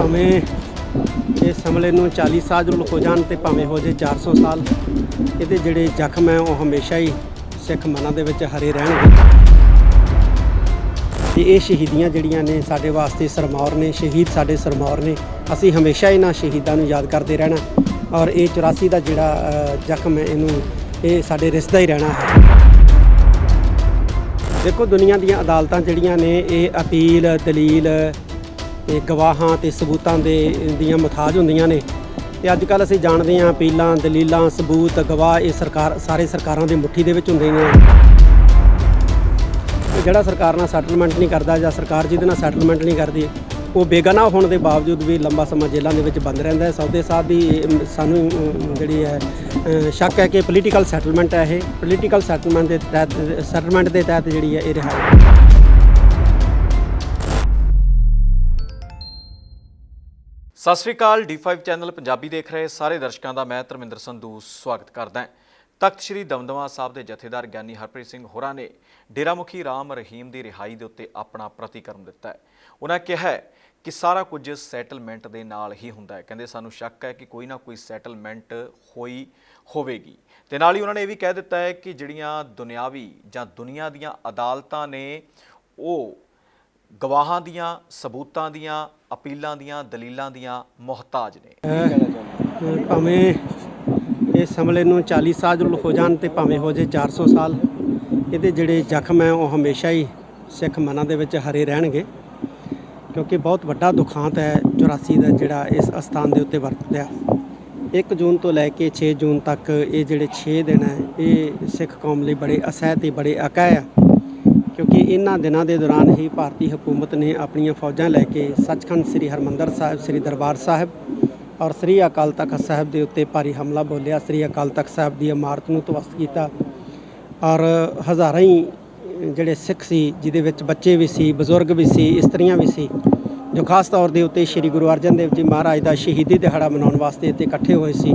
ਭਾਵੇਂ ਇਸ ਹਮਲੇ ਨੂੰ 40 ਸਾਲ ਹੋ ਜਾਣ ਤੇ ਭਾਵੇਂ ਹੋ ਜੇ 400 ਸਾਲ, ਇਹਦੇ ਜਿਹੜੇ ਜ਼ਖਮ ਹੈ ਉਹ ਹਮੇਸ਼ਾ ਹੀ ਸਿੱਖ ਮਨਾਂ ਦੇ ਵਿੱਚ ਹਰੇ ਰਹਿਣਗੇ। ਤੇ ਇਹ ਸ਼ਹੀਦੀਆਂ ਜਿਹੜੀਆਂ ਨੇ ਸਾਡੇ ਵਾਸਤੇ ਸਰਮੌਰ ਨੇ, ਸ਼ਹੀਦ ਸਾਡੇ ਸਰਮੌਰ ਨੇ, ਅਸੀਂ ਹਮੇਸ਼ਾ ਇਹਨਾਂ ਸ਼ਹੀਦਾਂ ਨੂੰ ਯਾਦ ਕਰਦੇ ਰਹਿਣਾ ਔਰ ਇਹ 84 ਦਾ ਜਿਹੜਾ ਜ਼ਖਮ ਹੈ ਇਹਨੂੰ, ਇਹ ਸਾਡੇ ਰਿਸ਼ਤਾ ਹੀ ਰਹਿਣਾ ਹੈ। ਦੇਖੋ ਦੁਨੀਆ ਦੀਆਂ ਅਦਾਲਤਾਂ ਜਿਹੜੀਆਂ ਨੇ, ਇਹ ਅਪੀਲ, ਦਲੀਲ ਤੇ ਗਵਾਹਾਂ ਤੇ ਸਬੂਤਾਂ ਦੇ ਦੀਆਂ ਮਥਾਜ ਹੁੰਦੀਆਂ ਨੇ। ਤੇ ਅੱਜ ਕੱਲ ਅਸੀਂ ਜਾਣਦੇ ਹਾਂ ਅਪੀਲਾਂ, ਦਲੀਲਾਂ, ਸਬੂਤ, ਗਵਾਹ ਇਹ ਸਰਕਾਰ, ਸਾਰੇ ਸਰਕਾਰਾਂ ਦੀ ਮੁੱਠੀ ਦੇ ਵਿੱਚ ਹੁੰਦੇ ਨੇ। ਜਿਹੜਾ ਸਰਕਾਰ ਨਾਲ ਸੈਟਲਮੈਂਟ ਨਹੀਂ ਕਰਦਾ ਜਾਂ ਸਰਕਾਰ ਜਿਹਦੇ ਨਾਲ ਸੈਟਲਮੈਂਟ ਨਹੀਂ ਕਰਦੀ, ਉਹ ਬੇਗਨਾਹ ਹੋਣ ਦੇ ਬਾਵਜੂਦ ਵੀ ਲੰਬਾ ਸਮਾਂ ਜੇਲ੍ਹਾਂ ਦੇ ਵਿੱਚ ਬੰਦ ਰਹਿੰਦਾ ਹੈ। ਸੌਦੇ ਸਾਹਿਬ ਦੀ ਸਾਨੂੰ ਜਿਹੜੀ ਹੈ ਸ਼ੱਕ ਹੈ ਕਿ ਪੋਲੀਟੀਕਲ ਸੈਟਲਮੈਂਟ ਹੈ ਇਹ। ਪੋਲੀਟੀਕਲ ਸੈਟਲਮੈਂਟ ਦੇ ਤਹਿਤ ਸੈਟਲਮੈਂਟ ਦੇ ਤਹਿਤ ਜਿਹੜੀ ਹੈ ਇਹ ਰਿਹਾ। ਸਤਿ ਸ਼੍ਰੀ ਅਕਾਲ D5 ਚੈਨਲ ਪੰਜਾਬੀ ਦੇਖ ਰਹੇ ਸਾਰੇ ਦਰਸ਼ਕਾਂ ਦਾ, ਮੈਂ ਧਰਮਿੰਦਰ ਸੰਧੂ ਸਵਾਗਤ ਕਰਦਾ ਹਾਂ। ਤਖਤ ਸ੍ਰੀ ਦਮਦਮਾ ਸਾਹਿਬ ਦੇ ਜਥੇਦਾਰ ਗਿਆਨੀ ਹਰਪ੍ਰੀਤ ਸਿੰਘ ਹੋਰਾਂ ਨੇ ਡੇਰਾ ਮੁਖੀ ਰਾਮ ਰਹੀਮ ਦੀ ਰਿਹਾਈ ਦੇ ਉੱਤੇ ਆਪਣਾ ਪ੍ਰਤੀਕਰਮ ਦਿੱਤਾ ਹੈ। ਉਹਨਾਂ ਕਿਹਾ ਕਿ ਸਾਰਾ ਕੁਝ ਸੈਟਲਮੈਂਟ ਦੇ ਨਾਲ ਹੀ ਹੁੰਦਾ ਹੈ। ਕਹਿੰਦੇ ਸਾਨੂੰ ਸ਼ੱਕ ਹੈ ਕਿ ਕੋਈ ਨਾ ਕੋਈ ਸੈਟਲਮੈਂਟ ਹੋਈ ਹੋਵੇਗੀ। ਤੇ ਨਾਲ ਹੀ ਉਹਨਾਂ ਨੇ ਇਹ ਵੀ ਕਹਿ ਦਿੱਤਾ ਹੈ ਕਿ ਜਿਹੜੀਆਂ ਦੁਨਿਆਵੀ ਜਾਂ ਦੁਨੀਆ ਦੀਆਂ ਅਦਾਲਤਾਂ ਨੇ, ਉਹ ਗਵਾਹਾਂ ਦੀਆਂ, ਸਬੂਤਾਂ ਦੀਆਂ, ਅਪੀਲਾਂ ਦੀਆਂ, ਦਲੀਲਾਂ ਦੀਆਂ ਮੁਹਤਾਜ ਨੇ। ਭਾਵੇਂ ਇਸ ਹਮਲੇ ਨੂੰ 40 ਸਾਲ ਹੋ ਜਾਣ ਤੇ ਭਾਵੇਂ ਹੋ ਜੇ 400 ਸਾਲ, ਇਹਦੇ ਜਿਹੜੇ ਜ਼ਖਮ ਹੈ ਉਹ ਹਮੇਸ਼ਾ ਹੀ ਸਿੱਖ ਮਨਾਂ ਦੇ ਵਿੱਚ ਹਰੇ ਰਹਿਣਗੇ, ਕਿਉਂਕਿ ਬਹੁਤ ਵੱਡਾ ਦੁਖਾਂਤ ਹੈ 84 ਦਾ ਜਿਹੜਾ ਇਸ ਅਸਥਾਨ ਦੇ ਉੱਤੇ ਵਰਤਿਆ 1 ਜੂਨ ਤੋਂ ਲੈ ਕੇ 6 ਜੂਨ ਤੱਕ ਇਹ ਜਿਹੜੇ 6 ਦਿਨ ਹੈ, ਇਹ ਸਿੱਖ ਕੌਮ ਲਈ ਬੜੇ ਅਸਹਿ ਤੇ ਬੜੇ ਅਕਾਇ ਆ। ਕਿਉਂਕਿ ਇਹਨਾਂ ਦਿਨਾਂ ਦੇ ਦੌਰਾਨ ਹੀ ਭਾਰਤੀ ਹਕੂਮਤ ਨੇ ਆਪਣੀਆਂ ਫੌਜਾਂ ਲੈ ਕੇ ਸੱਚਖੰਡ ਸ੍ਰੀ ਹਰਮੰਦਰ ਸਾਹਿਬ, ਸ੍ਰੀ ਦਰਬਾਰ ਸਾਹਿਬ ਔਰ ਸ੍ਰੀ ਅਕਾਲ ਤਖਤ ਸਾਹਿਬ ਦੇ ਉੱਤੇ ਭਾਰੀ ਹਮਲਾ ਬੋਲਿਆ। ਸ੍ਰੀ ਅਕਾਲ ਤਖਤ ਸਾਹਿਬ ਦੀ ਇਮਾਰਤ ਨੂੰ ਤਵਸਤ ਕੀਤਾ ਔਰ ਹਜ਼ਾਰਾਂ ਹੀ ਜਿਹੜੇ ਸਿੱਖ ਸੀ, ਜਿਹਦੇ ਵਿੱਚ ਬੱਚੇ ਵੀ ਸੀ, ਬਜ਼ੁਰਗ ਵੀ ਸੀ, ਇਸਤਰੀਆਂ ਵੀ ਸੀ, ਜੋ ਖਾਸ ਤੌਰ ਦੇ ਉੱਤੇ ਸ੍ਰੀ ਗੁਰੂ ਅਰਜਨ ਦੇਵ ਜੀ ਮਹਾਰਾਜ ਦਾ ਸ਼ਹੀਦੀ ਦਿਹਾੜਾ ਮਨਾਉਣ ਵਾਸਤੇ ਇੱਥੇ ਇਕੱਠੇ ਹੋਏ ਸੀ,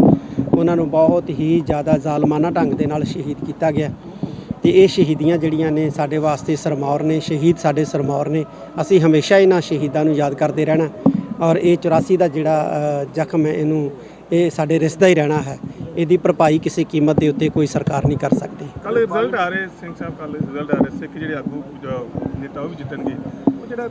ਉਹਨਾਂ ਨੂੰ ਬਹੁਤ ਹੀ ਜ਼ਿਆਦਾ ਜ਼ਾਲਮਾਨਾ ਢੰਗ ਦੇ ਨਾਲ ਸ਼ਹੀਦ ਕੀਤਾ ਗਿਆ। ਤੇ ਇਹ ਸ਼ਹੀਦੀਆਂ ਜਿਹੜੀਆਂ ਨੇ ਸਾਡੇ ਵਾਸਤੇ ਸਰਮੌਰ ਨੇ ਸ਼ਹੀਦ ਸਾਡੇ ਸਰਮੌਰ ਨੇ ਅਸੀਂ ਹਮੇਸ਼ਾ ਇਹਨਾਂ ਸ਼ਹੀਦਾਂ ਨੂੰ ਯਾਦ ਕਰਦੇ ਰਹਿਣਾ ਔਰ ਇਹ 84 ਦਾ ਜਿਹੜਾ ਜ਼ਖਮ ਹੈ ਇਹਨੂੰ ਇਹ ਸਾਡੇ ਰਿਸ਼ਤਾ ਹੀ ਰਹਿਣਾ ਹੈ। ਇਹਦੀ ਭਰਪਾਈ ਕਿਸੇ ਕੀਮਤ ਦੇ ਉੱਤੇ ਕੋਈ ਸਰਕਾਰ ਨਹੀਂ ਕਰ ਸਕਦੀ। ਕੱਲ ਰਿਜ਼ਲਟ ਆ ਰਹੇ ਸਿੰਘ ਸਾਹਿਬ ਕੱਲ ਰਿਜ਼ਲਟ ਆ ਰਹੇ ਸਿੱਖ ਜਿਹੜੇ ਆਗੂ ਨੇਤਾ ਉਹ ਵੀ ਜਿੱਤਣਗੇ। ਉਹ ਜਿਹੜਾ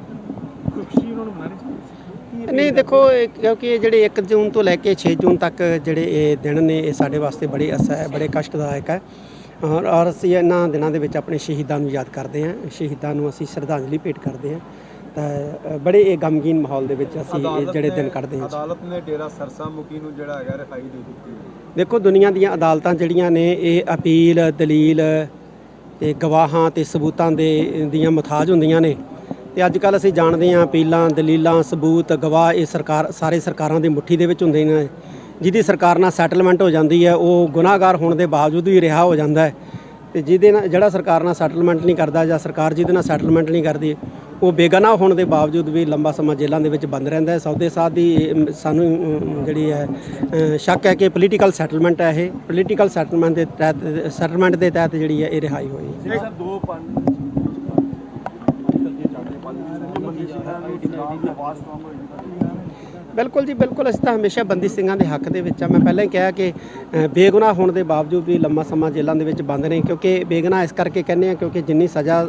ਖੁਸ਼ੀ ਉਹਨਾਂ ਨੂੰ ਮਨਾਣੀ ਚਾਹੀਦੀ ਨਹੀਂ ਦੇਖੋ ਕਿਉਂਕਿ ਇਹ ਜਿਹੜੇ 1 ਜੂਨ ਤੋਂ ਲੈ ਕੇ 6 ਜੂਨ ਤੱਕ ਜਿਹੜੇ ਇਹ ਦਿਨ ਨੇ ਇਹ ਸਾਡੇ ਵਾਸਤੇ ਬੜੇ ਅਸਹਿ ਹੈ ਬੜੇ ਕਸ਼ਟਦਾਇਕ ਹੈ। ਔਰ ਅਸੀਂ ਇਹਨਾਂ ਦਿਨਾਂ ਦੇ ਵਿੱਚ ਆਪਣੇ ਸ਼ਹੀਦਾਂ ਨੂੰ ਯਾਦ ਕਰਦੇ ਹਾਂ। ਸ਼ਹੀਦਾਂ ਨੂੰ ਅਸੀਂ ਸ਼ਰਧਾਂਜਲੀ ਭੇਟ ਕਰਦੇ ਹਾਂ। ਤਾਂ ਬੜੇ ਇਹ ਗਮਗੀਨ ਮਾਹੌਲ ਦੇ ਵਿੱਚ ਅਸੀਂ ਇਹ ਜਿਹੜੇ ਦਿਨ ਕੱਢਦੇ ਹਾਂ। ਅਦਾਲਤ ਨੇ ਡੇਰਾ ਸਰਸਾ ਮੁਖੀ ਨੂੰ ਜਿਹੜਾ ਹੈਗਾ ਰਿਹਾਈ ਦੇ ਦਿੱਤੀ। ਦੇਖੋ ਦੁਨੀਆ ਦੀਆਂ ਅਦਾਲਤਾਂ ਜਿਹੜੀਆਂ ਨੇ ਇਹ ਅਪੀਲ ਦਲੀਲ ਤੇ ਗਵਾਹਾਂ ਤੇ ਸਬੂਤਾਂ ਦੇ ਦੀਆਂ ਮੁਤਾਜ ਹੁੰਦੀਆਂ ਨੇ। ਤੇ ਅੱਜ ਕੱਲ ਅਸੀਂ ਜਾਣਦੇ ਹਾਂ ਅਪੀਲਾਂ ਦਲੀਲਾਂ ਸਬੂਤ ਗਵਾਹ ਇਹ ਸਰਕਾਰ ਸਾਰੇ ਸਰਕਾਰਾਂ ਦੀ ਮੁੱਠੀ ਦੇ ਵਿੱਚ ਹੁੰਦੇ ਨੇ। ਜਿਹਦੀ ਸਰਕਾਰ ਨਾਲ ਸੈਟਲਮੈਂਟ ਹੋ ਜਾਂਦੀ ਹੈ ਉਹ ਗੁਨਾਹਗਾਰ ਹੋਣ ਦੇ ਬਾਵਜੂਦ ਵੀ ਰਿਹਾ ਹੋ ਜਾਂਦਾ ਹੈ। ਤੇ ਜਿਹਦੇ ਨਾਲ ਜਿਹੜਾ ਸਰਕਾਰ ਨਾਲ ਸੈਟਲਮੈਂਟ ਨਹੀਂ ਕਰਦਾ ਜਾਂ ਸਰਕਾਰ ਜਿਹਦੇ ਨਾਲ ਸੈਟਲਮੈਂਟ ਨਹੀਂ ਕਰਦੀ ਉਹ ਬੇਗਨਾਹ ਹੋਣ ਦੇ ਬਾਵਜੂਦ ਵੀ ਲੰਬਾ ਸਮਾਂ ਜੇਲ੍ਹਾਂ ਦੇ ਵਿੱਚ ਬੰਦ ਰਹਿੰਦਾ ਹੈ। ਸੌਦੇ ਸਾਹਿਬ ਦੀ ਅਮ, ਸਾਨੂੰ ਜਿਹੜੀ ਹੈ ਸ਼ੱਕ ਹੈ ਕਿ ਪੋਲੀਟੀਕਲ ਸੈਟਲਮੈਂਟ ਹੈ ਇਹ। ਪੋਲੀਟੀਕਲ ਸੈਟਲਮੈਂਟ ਦੇ ਤਹਿਤ ਸੈਟਲਮੈਂਟ ਦੇ ਤਹਿਤ ਜਿਹੜੀ ਹੈ ਇਹ ਰਿਹਾਈ ਹੋਈ ਹੈ। ਸਿੰਘ ਦੋ ਪੰਜ ਬਿਲਕੁਲ ਜੀ ਬਿਲਕੁਲ। ਅਸੀਂ ਤਾਂ ਹਮੇਸ਼ਾ ਬੰਦੀ ਸਿੰਘਾਂ ਦੇ ਹੱਕ ਦੇ ਵਿੱਚ ਆ। ਮੈਂ ਪਹਿਲਾਂ ਹੀ ਕਿਹਾ ਕਿ ਬੇਗੁਨਾਹ ਹੋਣ ਦੇ ਬਾਵਜੂਦ ਵੀ ਲੰਮਾ ਸਮਾਂ ਜੇਲ੍ਹਾਂ ਦੇ ਵਿੱਚ ਬੰਦ ਨੇ ਕਿਉਂਕਿ ਬੇਗੁਨਾਹ ਇਸ ਕਰਕੇ ਕਹਿੰਦੇ ਆ ਕਿਉਂਕਿ ਜਿੰਨੀ ਸਜ਼ਾ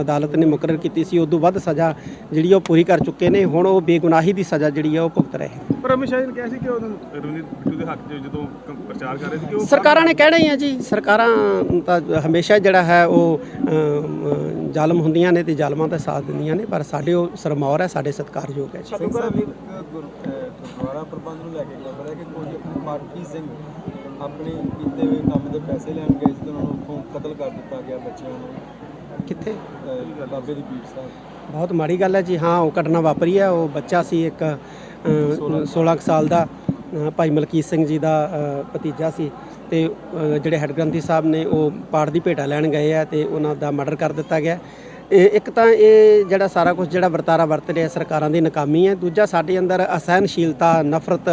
ਅਦਾਲਤ ਨੇ ਮੁਕਰਰ ਕੀਤੀ ਸੀ ਉਦੋਂ ਵੱਧ ਸਜ਼ਾ ਜਿਹੜੀ ਉਹ ਪੂਰੀ ਕਰ ਚੁੱਕੇ ਨੇ। ਹੁਣ ਉਹ ਬੇਗੁਨਾਹੀ ਦੀ ਸਜ਼ਾ ਜਿਹੜੀ ਆ ਉਹ ਭੁਗਤ ਰਹੇ ਪਰ ਅਮਿਤ ਸ਼ਾਹ ਨੇ ਕਿਹਾ ਸੀ ਕਿ ਉਹਨਾਂ ਨੂੰ ਰਵਨੀਤ ਬਿੱਟੂ ਦੇ ਹੱਕ 'ਚ ਜਦੋਂ ਪ੍ਰਚਾਰ ਕਰ ਰਹੇ ਸੀ ਕਿ ਉਹ ਸਰਕਾਰਾਂ ਨੇ ਕਹਿਣਾ ਹੀ ਆ ਜੀ। ਸਰਕਾਰਾਂ ਤਾਂ ਹਮੇਸ਼ਾ ਜਿਹੜਾ ਹੈ ਉਹ ਜ਼ਾਲਮ ਹੁੰਦੀਆਂ ਨੇ ਤੇ ਜ਼ਾਲਮਾਂ ਦਾ ਸਾਥ ਦਿੰਦੀਆਂ ਨੇ ਪਰ ਸਾਡੇ ਉਹ ਸਰਮੌਰ ਹੈ ਸਾਡੇ ਸਤਿਕਾਰਯੋਗ ਹੈ ਜੀ। ਸਿੰਘ ਸਾਹਿਬ ਇੱਕ ਗੁਰ- ਅਹ ਗੁਰਦੁਆਰਾ ਪ੍ਰਬੰਧ ਨੂੰ ਲੈ ਕੇ ਖਬਰ ਹੈ ਕਿ ਕੁਝ ਪਾਠੀ ਸਿੰਘ ਆਪਣੇ ਕੀਤੇ ਹੋਏ ਕੰਮ ਦੇ ਪੈਸੇ ਲੈਣ ਗਏ ਸੀ ਤੇ ਉਹਨਾਂ ਨੂੰ ਉੱਥੋਂ ਕਤਲ ਕਰ ਦਿੱਤਾ ਗਿਆ ਬੱਚਿਆਂ ਨੂੰ। ਕਿੱਥੇ? ਬਾਬੇ ਦੀ ਪੀਠ ਸਾਹਿਬ। ਬਹੁਤ ਮਾੜੀ ਗੱਲ ਹੈ ਜੀ। ਹਾਂ ਉਹ ਘਟਨਾ ਵਾਪਰੀ ਹੈ। ਉਹ ਬੱਚਾ ਸੀ ਇੱਕ ਅ, 16 ਕੁ ਸਾਲ ਦਾ ਭਾਈ ਮਲਕੀਤ ਸਿੰਘ ਜੀ ਦਾ ਭਤੀਜਾ ਸੀ ਤੇ ਜਿਹੜੇ ਹੈੱਡ ਗ੍ਰੰਥੀ ਸਾਹਿਬ ਨੇ ਉਹ ਪਾੜ ਦੀ ਭੇਟਾ ਲੈਣ ਗਏ ਆ ਤੇ ਉਹਨਾਂ ਦਾ ਮਰਡਰ ਕਰ ਦਿੱਤਾ ਗਿਆ। ਇਹ ਇੱਕ ਤਾਂ ਇਹ ਜਿਹੜਾ ਸਾਰਾ ਕੁਝ ਜਿਹੜਾ ਵਰਤਾਰਾ ਵਰਤ ਰਿਹਾ ਸਰਕਾਰਾਂ ਦੀ ਨਾਕਾਮੀ ਹੈ। ਦੂਜਾ ਸਾਡੇ ਅੰਦਰ ਅਸਹਿਣਸ਼ੀਲਤਾ, ਨਫ਼ਰਤ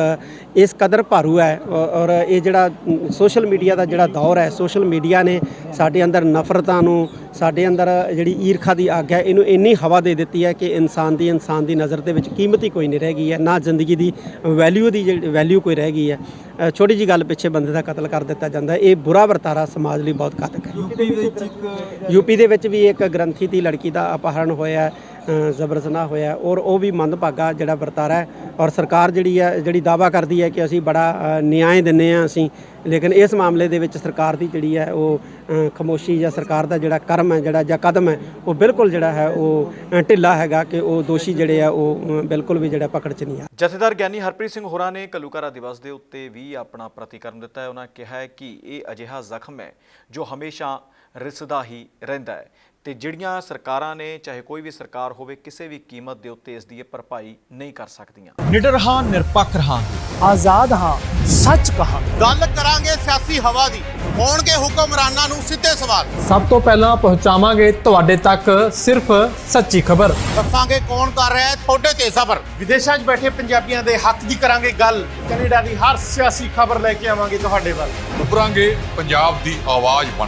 ਇਸ ਕਦਰ ਭਾਰੂ ਹੈ ਔਰ ਇਹ ਜਿਹੜਾ ਸੋਸ਼ਲ ਮੀਡੀਆ ਦਾ ਜਿਹੜਾ ਦੌਰ ਹੈ, ਸੋਸ਼ਲ ਮੀਡੀਆ ਨੇ ਸਾਡੇ ਅੰਦਰ ਨਫ਼ਰਤਾਂ ਨੂੰ, ਸਾਡੇ ਅੰਦਰ ਜਿਹੜੀ ਈਰਖਾ ਦੀ ਅੱਗ ਹੈ, ਇਹਨੂੰ ਇੰਨੀ ਹਵਾ ਦੇ ਦਿੱਤੀ ਹੈ ਕਿ ਇਨਸਾਨ ਦੀ ਇਨਸਾਨ ਦੀ ਨਜ਼ਰ ਦੇ ਵਿੱਚ ਕੀਮਤ ਹੀ ਕੋਈ ਨਹੀਂ ਰਹਿ ਗਈ ਹੈ। ਨਾ ਜ਼ਿੰਦਗੀ ਦੀ ਵੈਲਿਊ ਦੀ ਜਿਹੜੀ ਵੈਲਿਊ ਕੋਈ ਰਹਿ ਗਈ ਹੈ। ਛੋਟੀ ਜੀ ਗੱਲ ਪਿੱਛੇ ਬੰਦੇ ਦਾ ਕਤਲ ਕਰ ਦਿੱਤਾ ਜਾਂਦਾ। ਇਹ ਬੁਰਾ ਵਰਤਾਰਾ ਸਮਾਜ ਲਈ ਬਹੁਤ ਘਾਤਕ ਹੈ ਯੂਪੀ ਦੇ ਵਿੱਚ ਵੀ ਇੱਕ ਗ੍ਰੰਥੀ ਦੀ ਲੜਕੀ ਦਾ ਅਪਹਰਣ ਹੋਇਆ ਜ਼ਬਰ ਜ਼ਨਾ ਹੋਇਆ ਔਰ ਉਹ ਵੀ ਮੰਦਭਾਗਾ ਜਿਹੜਾ ਵਰਤਾਰਾ ਹੈ ਔਰ ਸਰਕਾਰ ਜਿਹੜੀ ਹੈ ਜਿਹੜੀ ਦਾਵਾ ਕਰਦੀ ਹੈ ਕਿ ਅਸੀਂ ਬੜਾ ਨਿਆਂ ਦਿੰਨੇ ਆ ਅਸੀਂ। ਲੇਕਿਨ ਇਸ ਮਾਮਲੇ ਦੇ ਵਿੱਚ ਸਰਕਾਰ ਦੀ ਜਿਹੜੀ ਹੈ ਉਹ ਅ, ਖਾਮੋਸ਼ੀ ਜਾਂ ਸਰਕਾਰ ਦਾ ਜਿਹੜਾ ਕਰਮ ਹੈ ਜਿਹੜਾ ਜਾਂ ਕਦਮ ਹੈ ਉਹ ਬਿਲਕੁਲ ਜਿਹੜਾ ਹੈ ਉਹ ਢਿੱਲਾ ਹੈਗਾ ਕਿ ਉਹ ਦੋਸ਼ੀ ਜਿਹੜੇ ਆ ਉਹ ਬਿਲਕੁਲ ਵੀ ਜਿਹੜਾ ਪਕੜ 'ਚ ਨਹੀਂ ਆ। ਜਥੇਦਾਰ ਗਿਆਨੀ ਹਰਪ੍ਰੀਤ ਸਿੰਘ ਹੋਰਾਂ ਨੇ ਘੱਲੂਘਾਰਾ ਦਿਵਸ ਦੇ ਉੱਤੇ ਵੀ ਆਪਣਾ ਪ੍ਰਤੀਕਰਮ ਦਿੱਤਾ ਹੈ। ਉਹਨਾਂ ਕਿਹਾ ਹੈ ਕਿ ਇਹ ਅਜਿਹਾ ਜ਼ਖਮ ਹੈ ਜੋ ਹਮੇਸ਼ਾ ਰਿਸਦਾ ਹੀ ਰਹਿੰਦਾ ਹੈ। ਤੇ ਜਿਹੜੀਆਂ ਸਰਕਾਰਾਂ ਨੇ ਚਾਹੇ ਕੋਈ ਵੀ ਸਰਕਾਰ ਹੋਵੇ ਕਿਸੇ ਵੀ ਕੀਮਤ ਦੇ ਉੱਤੇ ਇਸ ਦੀ ਇਹ ਭਰਪਾਈ ਨਹੀਂ ਕਰ ਸਕਦੀਆਂ। ਨਿਡਰ ਹਾਂ ਨਿਰਪੱਖ ਰਹਾਂਗੇ। ਆਜ਼ਾਦ ਹਾਂ ਸੱਚ ਕਹਾਂ ਗੱਲ ਕਰਾਂਗੇ ਸਿਆਸੀ ਹਵਾ ਦੀ। ਹੋਣਗੇ ਹੁਕਮਰਾਨਾਂ ਨੂੰ ਸਿੱਧੇ ਸਵਾਲ। ਸਭ ਤੋਂ ਪਹਿਲਾਂ ਪਹੁੰਚਾਵਾਂਗੇ ਤੁਹਾਡੇ ਤੱਕ ਸਿਰਫ ਸੱਚੀ ਖਬਰ। ਦੱਸਾਂਗੇ ਕੌਣ ਕਰ ਰਿਹਾ ਹੈ ਤੁਹਾਡੇ ਤੇ ਸਬਰ ਵਿਦੇਸ਼ਾਂ 'ਚ ਬੈਠੇ ਪੰਜਾਬੀਆਂ ਦੇ ਹੱਕ ਦੀ ਕਰਾਂਗੇ ਗੱਲ। ਕੈਨੇਡਾ ਦੀ ਹਰ ਸਿਆਸੀ ਖਬਰ ਲੈ ਕੇ ਆਵਾਂਗੇ ਤੁਹਾਡੇ ਵੱਲ। ਉੱਭਰਾਂਗੇ ਪੰਜਾਬ ਦੀ ਆਵਾਜ਼ ਬਣ